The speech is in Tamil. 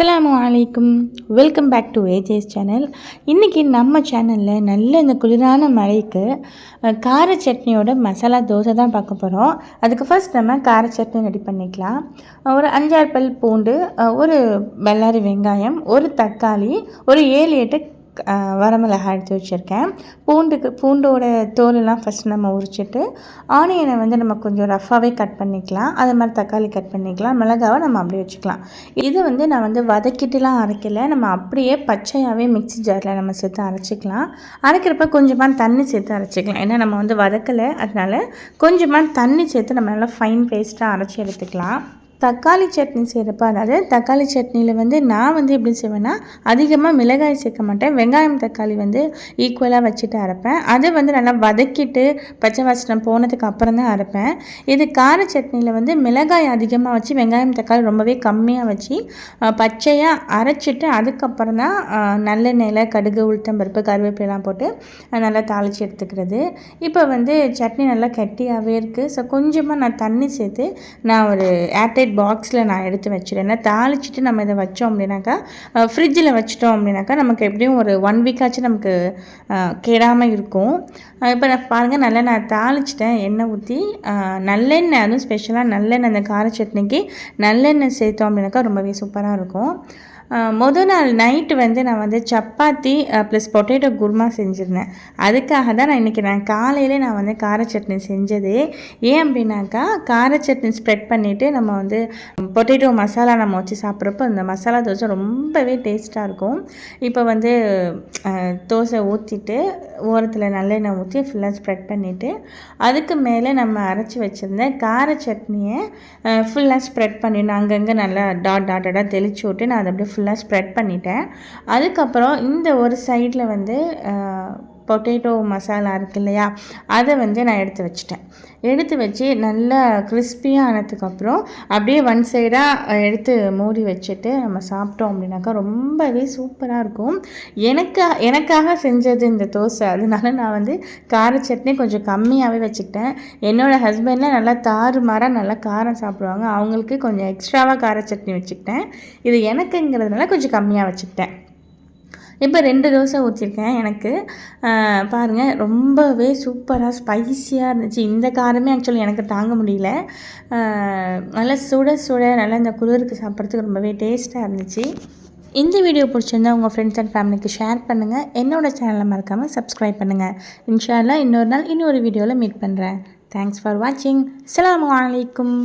அஸ்லாம் வலைக்கும் welcome back to AJ's channel இன்றைக்கி நம்ம சேனலில் நல்ல இந்த குளிரான மழைக்கு கார சட்னியோட மசாலா தோசை தான் பார்க்க போகிறோம் அதுக்கு ஃபர்ஸ்ட் நம்ம கார சட்னி ரெடி பண்ணிக்கலாம். ஒரு அஞ்சாறு பல் பூண்டு ஒரு பல்லாரி வெங்காயம் ஒரு தக்காளி ஒரு ஏழு எட்டு வரமிளகாய் எடுத்து வச்சுருக்கேன். பூண்டுக்கு பூண்டோட தோலெல்லாம் ஃபஸ்ட் நம்ம உரிச்சிட்டு ஆனியனை வந்து நம்ம கொஞ்சம் ரஃப்பாகவே கட் பண்ணிக்கலாம். அது மாதிரி தக்காளி கட் பண்ணிக்கலாம். மிளகாவை நம்ம அப்படியே வச்சுக்கலாம். இது வந்து நான் வந்து வதக்கிட்டுலாம் அரைக்கலை. நம்ம அப்படியே பச்சையாகவே மிக்ஸி ஜாரில் நம்ம சேர்த்து அரைச்சிக்கலாம். அரைக்கிறப்ப கொஞ்சமாக தண்ணி சேர்த்து அரைச்சிக்கலாம். ஏன்னா நம்ம வந்து வதக்கலை. அதனால கொஞ்சமாக தண்ணி சேர்த்து நம்ம நல்லா ஃபைன் பேஸ்ட்டாக அரைச்சி எடுத்துக்கலாம். தக்காளி சட்னி செய்கிறப்ப அதாவது தக்காளி சட்னியில் வந்து நான் வந்து எப்படி செய்வேன்னா அதிகமாக மிளகாய் சேர்க்க மாட்டேன். வெங்காயம் தக்காளி வந்து ஈக்குவலாக வச்சுட்டு அரைப்பேன். அதை வந்து நல்லா வதக்கிட்டு பச்சை வாசனம் போனதுக்கு அப்புறம் தான் அரைப்பேன். இது கார சட்னியில் வந்து மிளகாய் அதிகமாக வச்சு வெங்காயம் தக்காளி ரொம்பவே கம்மியாக வச்சு பச்சையாக அரைச்சிட்டு அதுக்கப்புறம் தான் நல்லெண்ணெயில் கடுகு உளுத்தம்பருப்பு கருவேப்பிலாம் போட்டு நல்லா தாளித்து எடுத்துக்கிறது. இப்போ வந்து சட்னி நல்லா கட்டியாகவே இருக்குது ஸோ கொஞ்சமாக நான் தண்ணி சேர்த்து நான் ஒரு ஏர்டைட் பாக்ஸில் நான் எடுத்து வச்சிடுறேன். ஏன்னா தாளிச்சிட்டு நம்ம இதை வச்சோம் அப்படின்னாக்கா ஃப்ரிட்ஜில் வச்சிட்டோம் அப்படின்னாக்கா நமக்கு எப்படியும் ஒரு ஒன் வீக்காச்சும் நமக்கு கெடாமல் இருக்கும். இப்போ நான் பாருங்கள் நல்லா நான் தாளிச்சிட்டேன். எண்ணெய் ஊற்றி நல்லெண்ணெய் அதுவும் ஸ்பெஷலாக நல்லெண்ணெய் அந்த கார சட்னிக்கு நல்லெண்ணெய் சேர்த்தோம் அப்படின்னாக்கா ரொம்பவே சூப்பராக இருக்கும். மொதல் நாள் நைட்டு வந்து நான் வந்து சப்பாத்தி ப்ளஸ் பொட்டேட்டோ குருமா செஞ்சுருந்தேன். அதுக்காக தான் நான் இன்றைக்கி நான் காலையிலே நான் வந்து கார சட்னி செஞ்சது. ஏன் அப்படின்னாக்கா கார சட்னி ஸ்ப்ரெட் பண்ணிவிட்டு நம்ம வந்து பொட்டேட்டோ மசாலா நம்ம வச்சு சாப்பிட்றப்போ அந்த மசாலா தோசை ரொம்பவே டேஸ்ட்டாக இருக்கும். இப்போ வந்து தோசை ஊற்றிட்டு ஓரத்தில் நல்லெண்ணெய் ஊற்றி ஃபுல்லாக ஸ்ப்ரெட் பண்ணிவிட்டு அதுக்கு மேலே நம்ம அரைச்சி வச்சுருந்த கார சட்னியை ஃபுல்லாக ஸ்ப்ரெட் பண்ணிடணும் அங்கங்கே நல்லா டாட் டாட்டாக தெளிச்சு விட்டு நான் அதை அப்படியே ஃபுல்லாக ஸ்ப்ரெட் பண்ணிட்டேன். அதுக்கப்புறம் இந்த ஒரு சைடில் வந்து பொட்டேட்டோ மசாலா இருக்கு இல்லையா? அதை வந்து நான் எடுத்து வச்சிட்டேன். எடுத்து வச்சு நல்லா கிறிஸ்பியாக ஆனதுக்கப்புறம் அப்படியே ஒன் சைடாக எடுத்து மூடி வச்சுட்டு நம்ம சாப்பிட்டோம் அப்படின்னாக்கா ரொம்பவே சூப்பராக இருக்கும். எனக்கு எனக்காக செஞ்சது இந்த தோசை. அதனால நான் வந்து கார சட்னி கொஞ்சம் கம்மியாகவே வச்சுக்கிட்டேன். என்னோடய ஹஸ்பண்ட்லாம் நல்லா தாறு மாறாக நல்லா காரம் சாப்பிடுவாங்க. அவங்களுக்கு கொஞ்சம் எக்ஸ்ட்ராவாக கார சட்னி வச்சுக்கிட்டேன். இது எனக்குங்கிறதுனால கொஞ்சம் கம்மியாக வச்சுக்கிட்டேன். இப்போ ரெண்டு தோசை ஊற்றிருக்கேன் எனக்கு. பாருங்கள் ரொம்பவே சூப்பராக ஸ்பைசியாக இருந்துச்சு. இந்த காரமே ஆக்சுவலி எனக்கு தாங்க முடியல. நல்லா சுட சுட நல்லா இந்த குளிருக்கு சாப்பிட்றதுக்கு ரொம்பவே டேஸ்ட்டாக இருந்துச்சு. இந்த வீடியோ பிடிச்சிருந்தா உங்கள் ஃப்ரெண்ட்ஸ் அண்ட் ஃபேமிலிக்கு ஷேர் பண்ணுங்கள் என்னோடய சேனலை மறக்காமல் சப்ஸ்கிரைப் பண்ணுங்கள் இன்ஷால்லா இன்னொரு நாள் இன்னொரு வீடியோவில் மீட் பண்ணுறேன் தேங்க்ஸ் ஃபார் வாட்சிங் அலாம் அலைக்கும்